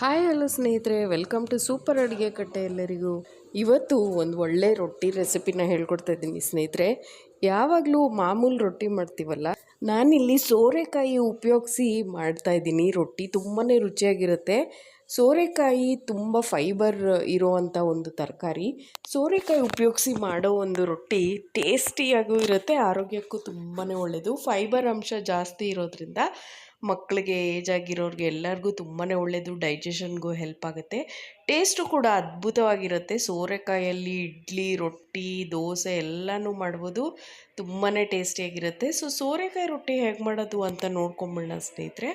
Hi hello ಸ್ನೇಹಿತರೆ. Welcome to super ಅಡುಗೆ ಕಟ್ಟೆ ಎಲ್ಲರಿಗೂ. ಇವತ್ತು ಒಂದು ಒಳ್ಳೆ ರೊಟ್ಟಿ ರೆಸಿಪಿನ ಹೇಳ್ಕೊಡ್ತಾ ಇದ್ದೀನಿ ಸ್ನೇಹಿತರೆ. ಯಾವಾಗಲೂ ಮಾಮೂಲು ರೊಟ್ಟಿ ಮಾಡ್ತೀವಲ್ಲ? ನಾನಿಲ್ಲಿ ಸೋರೆಕಾಯಿ ಉಪಯೋಗಿಸಿ ಮಾಡ್ತಾ ಇದ್ದೀನಿ. ರೊಟ್ಟಿ ತುಂಬಾ ರುಚಿಯಾಗಿರುತ್ತೆ. ಸೋರೆಕಾಯಿ ತುಂಬ ಫೈಬರ್ ಇರೋವಂಥ ಒಂದು ತರಕಾರಿ. ಸೋರೆಕಾಯಿ ಉಪಯೋಗಿಸಿ ಮಾಡೋ ಒಂದು ರೊಟ್ಟಿ ಟೇಸ್ಟಿಯಾಗೂ ಇರುತ್ತೆ, ಆರೋಗ್ಯಕ್ಕೂ ತುಂಬಾ ಒಳ್ಳೆಯದು ಫೈಬರ್ ಅಂಶ ಜಾಸ್ತಿ ಇರೋದ್ರಿಂದ ಮಕ್ಕಳಿಗೆ ಏಜ್ ಆಗಿರೋರಿಗೆ ಎಲ್ಲರಿಗೂ ತುಂಬಾ ಒಳ್ಳೆಯದು ಡೈಜೆಷನ್ಗೂ ಹೆಲ್ಪ್ ಆಗುತ್ತೆ. ಟೇಸ್ಟು ಕೂಡ ಅದ್ಭುತವಾಗಿರುತ್ತೆ. ಸೋರೆಕಾಯಲ್ಲಿ ಇಡ್ಲಿ, ರೊಟ್ಟಿ, ದೋಸೆ ಎಲ್ಲನೂ ಮಾಡ್ಬೋದು. ತುಂಬಾ ಟೇಸ್ಟಿಯಾಗಿರುತ್ತೆ ಸೊ ಸೋರೆಕಾಯಿ ರೊಟ್ಟಿ ಹೇಗೆ ಮಾಡೋದು ಅಂತ ನೋಡ್ಕೊಂಬಿಡೋಣ ಸ್ನೇಹಿತರೆ.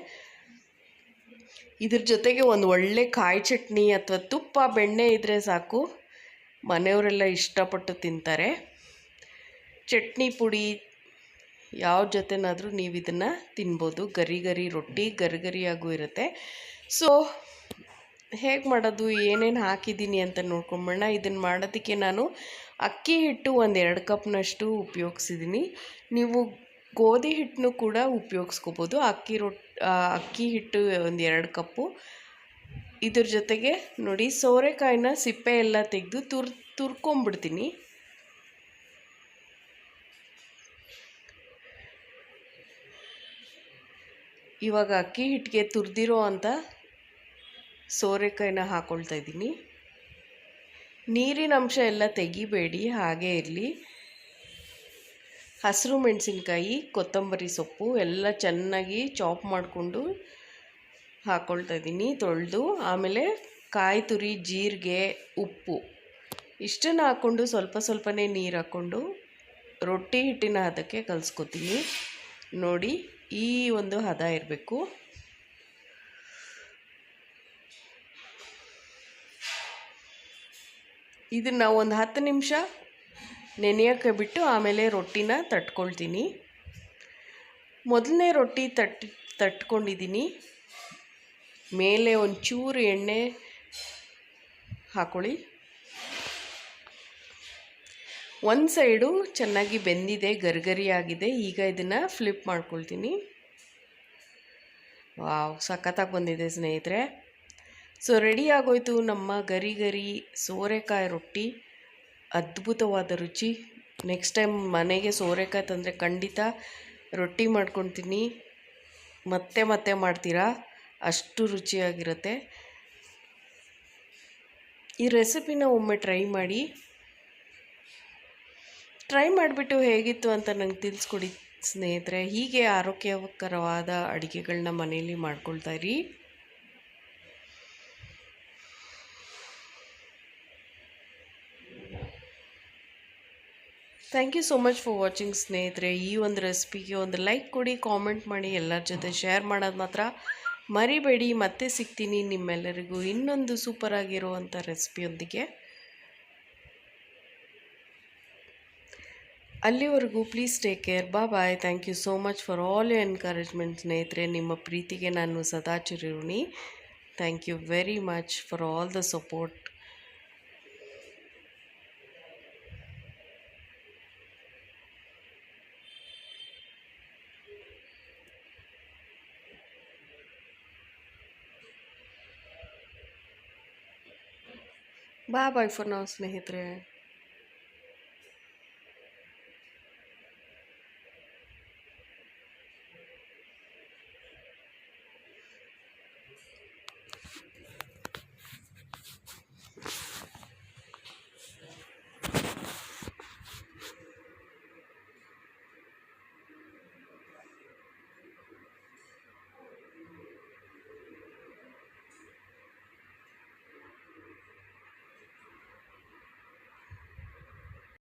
ಇದ್ರ ಜೊತೆಗೆ ಒಂದು ಒಳ್ಳೆ ಕಾಯಿ ಚಟ್ನಿ ಅಥವಾ ತುಪ್ಪ, ಬೆಣ್ಣೆ ಇದ್ದರೆ ಸಾಕು. ಮನೆಯವರೆಲ್ಲ ಇಷ್ಟಪಟ್ಟು ತಿಂತಾರೆ. ಚಟ್ನಿ ಪುಡಿ ಯಾವ ಜೊತೆನಾದರೂ ನೀವು ಇದನ್ನು ತಿನ್ಬೋದು. ಗರಿ ಗರಿ ರೊಟ್ಟಿ ಗರಿ ಗರಿಯಾಗೂ ಇರುತ್ತೆ. ಸೊ ಹೇಗೆ ಮಾಡೋದು? ಏನೇನು ಹಾಕಿದ್ದೀನಿ ಅಂತ ನೋಡ್ಕೊಂಬಣ್ಣ. ಇದನ್ನು ಮಾಡೋದಕ್ಕೆ ನಾನು ಅಕ್ಕಿ ಹಿಟ್ಟು ಒಂದು ಎರಡು ಕಪ್ನಷ್ಟು ಉಪಯೋಗಿಸಿದ್ದೀನಿ ನೀವು ಗೋಧಿ ಹಿಟ್ಟನ್ನು ಕೂಡ ಉಪಯೋಗಿಸ್ಕೋಬೋದು. ಅಕ್ಕಿ ರೊಟ್ಟಿ ಅಕ್ಕಿ ಹಿಟ್ಟು ಒಂದು ಎರಡು ಕಪ್ಪು. ಇದ್ರ ಜೊತೆಗೆ ನೋಡಿ ಸೋರೆಕಾಯಿನ ಸಿಪ್ಪೆ ಎಲ್ಲ ತೆಗೆದು ತುರ್, ತುರ್ಕೊಂಬಿಡ್ತೀನಿ. ಇವಾಗ ಅಕ್ಕಿ ಹಿಟ್ಟಿಗೆ ತುರಿದಿರೋ ಅಂತ ಸೋರೆಕಾಯಿನ ಹಾಕ್ಕೊಳ್ತಾ ಇದ್ದೀನಿ. ನೀರಿನ ಅಂಶ ಎಲ್ಲ ತೆಗಿಬೇಡಿ, ಹಾಗೇ ಇರಲಿ. ಹಸಿರು ಮೆಣಸಿನ್ಕಾಯಿ, ಕೊತ್ತಂಬರಿ ಸೊಪ್ಪು ಎಲ್ಲ ಚೆನ್ನಾಗಿ ಚಾಪ್ ಮಾಡಿಕೊಂಡು ಹಾಕ್ಕೊಳ್ತಾ ಇದ್ದೀನಿ ತೊಳೆದು. ಆಮೇಲೆ ಕಾಯಿ ತುರಿ, ಜೀರಿಗೆ, ಉಪ್ಪು ಇಷ್ಟನ್ನು ಹಾಕ್ಕೊಂಡು ಸ್ವಲ್ಪ ಸ್ವಲ್ಪನೇ ನೀರು ಹಾಕ್ಕೊಂಡು ರೊಟ್ಟಿ ಹಿಟ್ಟಿನ ಹದಕ್ಕೆ ಕಲಿಸ್ಕೊತೀನಿ. ನೋಡಿ ಈ ಒಂದು ಹದ ಇರಬೇಕು. ಇದನ್ನು ಒಂದು ಹತ್ತು ನಿಮಿಷ ನೆನೆಯೋಕ್ಕೆ ಬಿಟ್ಟು ಆಮೇಲೆ ರೊಟ್ಟಿನ ತಟ್ಕೊಳ್ತೀನಿ. ಮೊದಲನೇ ರೊಟ್ಟಿ ತಟ್ ತಟ್ಕೊಂಡಿದ್ದೀನಿ. ಮೇಲೆ ಒಂಚೂರು ಎಣ್ಣೆ ಹಾಕೊಳ್ಳಿ. ಒಂದು ಸೈಡು ಚೆನ್ನಾಗಿ ಬೆಂದಿದೆ ಗರ್ಗರಿ ಆಗಿದೆ ಈಗ ಇದನ್ನು ಫ್ಲಿಪ್ ಮಾಡ್ಕೊಳ್ತೀನಿ. ವಾವ್, ಸಖತ್ತಾಗಿ ಬಂದಿದೆ ಸ್ನೇಹಿತರೆ. ಸೊ ರೆಡಿ ಆಗೋಯ್ತು ನಮ್ಮ ಗರಿ ಗರಿ ಸೋರೆಕಾಯಿ ರೊಟ್ಟಿ. ಅದ್ಭುತವಾದ ರುಚಿ. ನೆಕ್ಸ್ಟ್ ಟೈಮ್ ಮನೆಗೆ ಸೋರೆಕಾಯಿ ತಂದರೆ ಖಂಡಿತ ರೊಟ್ಟಿ ಮಾಡ್ಕೊತೀನಿ ಮತ್ತೆ ಮತ್ತೆ ಮಾಡ್ತೀರಾ? ಅಷ್ಟು ರುಚಿಯಾಗಿರುತ್ತೆ. ಈ ರೆಸಿಪಿನ ಒಮ್ಮೆ ಟ್ರೈ ಮಾಡಿ. ಟ್ರೈ ಮಾಡಿಬಿಟ್ಟು ಹೇಗಿತ್ತು ಅಂತ ನಂಗೆ ತಿಳಿಸ್ಕೊಡಿ ಸ್ನೇಹಿತರೆ. ಹೀಗೆ ಆರೋಗ್ಯಕರವಾದ ಅಡುಗೆಗಳನ್ನ ಮನೆಯಲ್ಲಿ ಮಾಡ್ಕೊಳ್ತಾ ಇರಿ. Thank you so much for watching ಸ್ನೇಹಿತರೆ. ಈ ಒಂದು ರೆಸಿಪಿಗೆ ಒಂದು ಲೈಕ್ ಕೊಡಿ ಕಾಮೆಂಟ್ ಮಾಡಿ, ಎಲ್ಲರ ಜೊತೆ ಶೇರ್ ಮಾಡೋದು ಮಾತ್ರ ಮರಿಬೇಡಿ. ಮತ್ತೆ ಸಿಗ್ತೀನಿ ನಿಮ್ಮೆಲ್ಲರಿಗೂ ಇನ್ನೊಂದು ಸೂಪರ್ ಆಗಿರುವಂಥ ರೆಸಿಪಿಯೊಂದಿಗೆ ಅಲ್ಲಿವರೆಗೂ ಪ್ಲೀಸ್ ಟೇಕ್ ಕೇರ್ ಬಾ bye thank you so much for all you encouragement ಸ್ನೇಹಿತರೆ. ನಿಮ್ಮ ಪ್ರೀತಿಗೆ ನಾನು ಸದಾ ಚಿರುಣಿ thank you very much for all the support ಬಾ ಬಾಯ್ ಫಾರ್ ನಾವು ಸ್ನೇಹಿತರೆ.